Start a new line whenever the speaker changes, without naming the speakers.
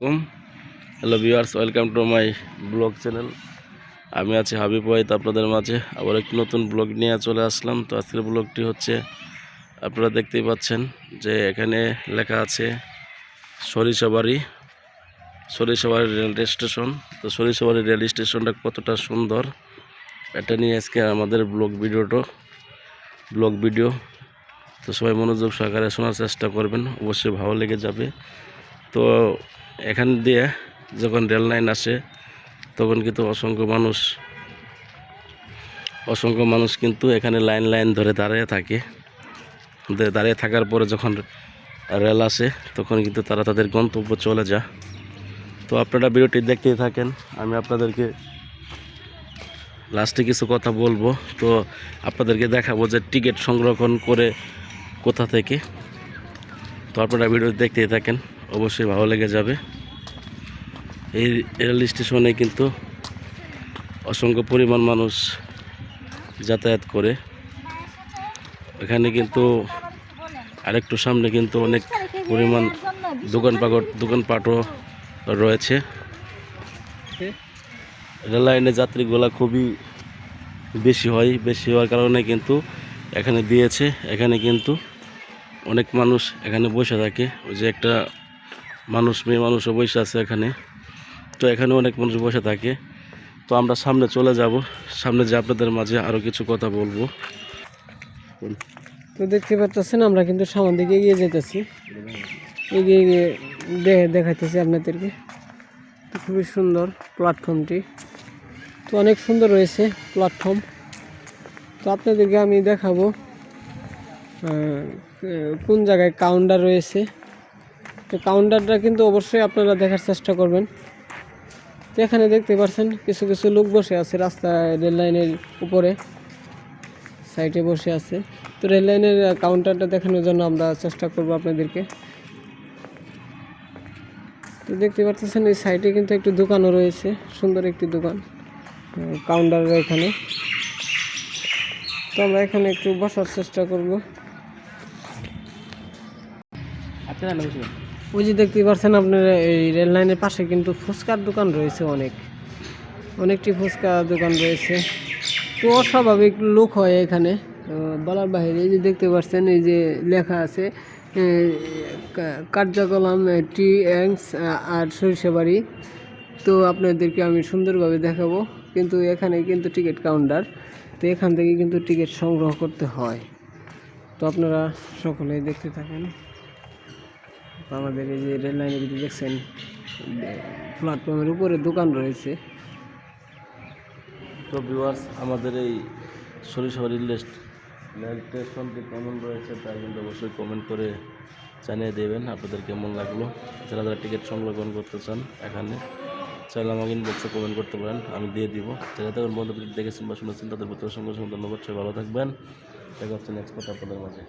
Hello viewers welcome to my blog channel আমি আছি হাবিব ওয়াইদ আপনাদের মাঝে। আবার একটি নতুন ব্লগ নিয়ে চলে আসলাম। তো আজকের ব্লগটি হচ্ছে, আপনারা দেখতেই পাচ্ছেন যে এখানে লেখা আছে সরিষাবাড়ি সরিষাবাড়ি রেল স্টেশন। তো সরিষাবাড়ি রেল স্টেশনটা কতটা সুন্দর, এটা নিয়ে আজকে আমাদের ব্লগ ভিডিওটা ব্লগ ভিডিও। তো সবাই মনোযোগ সহকারে শোনার চেষ্টা করবেন, অবশ্যই ভালো লেগে যাবে। তো এখান দিয়ে যখন রেল লাইন আসে, তখন কিন্তু অসংখ্য মানুষ অসংখ্য মানুষ কিন্তু এখানে লাইন লাইন ধরে দাঁড়িয়ে থাকে। দাঁড়িয়ে থাকার পরে যখন রেল আসে, তখন কিন্তু তারা তাদের গন্তব্য চলে যায়। তো আপনারা ভিডিওটি দেখতেই থাকেন, আমি আপনাদেরকে লাস্টে কিছু কথা বলব। তো আপনাদেরকে দেখাবো যে টিকিট সংরক্ষণ করে কোথা থেকে। তো আপনারা ভিডিও দেখতেই থাকেন। অবশ্যই ভালো লেগে যাবে। এই রেল স্টেশনে কিন্তু অসংখ্য পরিমাণ মানুষ যাতায়াত করে। এখানে কিন্তু আরেকটু সামনে কিন্তু অনেক পরিমাণ দোকানপাট দোকানপাটও রয়েছে। রেল লাইনে যাত্রীগুলা খুবই বেশি হয়, বেশি হওয়ার কারণে কিন্তু এখানে দিয়েছে। এখানে কিন্তু অনেক মানুষ এখানে বসে থাকে। ওই যে একটা মানুষ, মেয়ে মানুষও বসে আছে এখানে। তো এখানে অনেক মানুষ বসে থাকে। তো আমরা সামনে চলে যাব। সামনে যে আপনাদের মাঝে আরও কিছু কথা বলব।
তো দেখতে পাচ্ছেন, আমরা কিন্তু সামন দিকে এগিয়ে যেতেছি এগিয়ে গিয়ে দে- দেখাইতেছি আপনাদেরকে। খুবই সুন্দর প্ল্যাটফর্মটি তো অনেক সুন্দর রয়েছে প্ল্যাটফর্ম তো আপনাদেরকে আমি দেখাবো কোন জায়গায় কাউন্টার রয়েছে। তো কাউন্টারটা কিন্তু অবশ্যই আপনারা দেখার চেষ্টা করবেন। তো এখানে দেখতে পাচ্ছেন, কিছু কিছু লোক বসে আছে রাস্তায়, রেল লাইনের উপরে সাইডে বসে আছে। তো রেল লাইনের কাউন্টারটা দেখানোর জন্য আমরা চেষ্টা করব আপনাদেরকে। তো দেখতে পাচ্ছেন, এই সাইডে কিন্তু একটি দোকানও রয়েছে, সুন্দর একটি দোকান কাউন্টারের এখানে। তো আমরা এখানে একটু বসার চেষ্টা করব। ওই যে দেখতে পাচ্ছেন আপনার এই রেল লাইনের পাশে কিন্তু ফুচকার দোকান রয়েছে অনেক। অনেকটি ফুচকা দোকান রয়েছে। তো অস্বাভাবিক লোক হয় এখানে। বলার বাইরে এই যে দেখতে পাচ্ছেন এই যে লেখা আছে কার্যকলাম টি অ্যাংস আর সরিষাবাড়ি তো আপনাদেরকে আমি সুন্দরভাবে দেখাবো, কিন্তু এখানে কিন্তু টিকিট কাউন্টার। তো এখান থেকে কিন্তু টিকিট সংগ্রহ করতে হয়। তো আপনারা সকলেই দেখতে থাকেন। আমাদের এই যে রেল লাইনের যদি দেখছেন প্ল্যাটফর্মের উপরে দোকান রয়েছে।
তো ভিউয়ার্স আমাদের এই সরিষাবাড়ি লিস্ট রেল স্টেশনটি কেমন রয়েছে তা কিন্তু অবশ্যই কমেন্ট করে জানিয়ে দেবেন। আপনাদের কেমন লাগল? যারা যারা টিকিট সংরক্ষণ করতে চান এখানে, চাইলে আমাকে ইনবক্সে কমেন্ট করতে পারেন, আমি দিয়ে দিব। যারা তখন বন্ধু দেখেছেন বা শুনেছেন, তাদের প্রতি অসংখ্য ধন্যবাদ। সবাই ভালো থাকবেন। দেখা হচ্ছে নেক্সট কথা আপনাদের মাঝে।